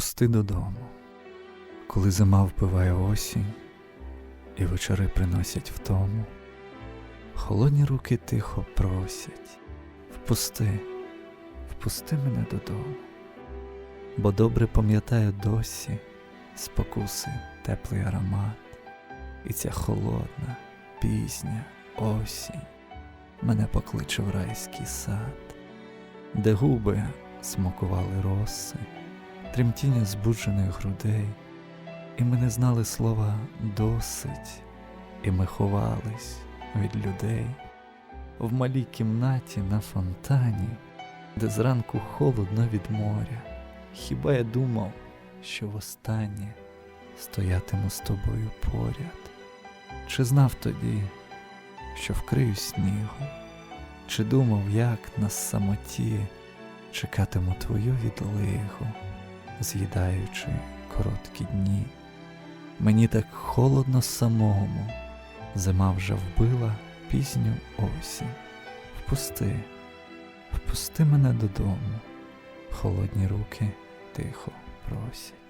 Впусти додому, коли зима вбиває осінь, і вечори приносять втому, холодні руки тихо просять, впусти, впусти мене додому, бо добре пам'ятаю досі спокуси, теплий аромат, і ця холодна, пізня осінь мене покличе в райський сад, де губи смакували роси тремтіння збуджених грудей, і ми не знали слова досить, і ми ховались від людей в малій кімнаті на фонтані, де зранку холодно від моря. Хіба я думав, що востаннє стоятиму з тобою поряд? Чи знав тоді, що вкрию снігу? Чи думав, як на самоті чекатиму твою відлигу? З'їдаючи короткі дні. Мені так холодно самому, зима вже вбила пізню осінь. Впусти, впусти мене додому, холодні руки тихо просять.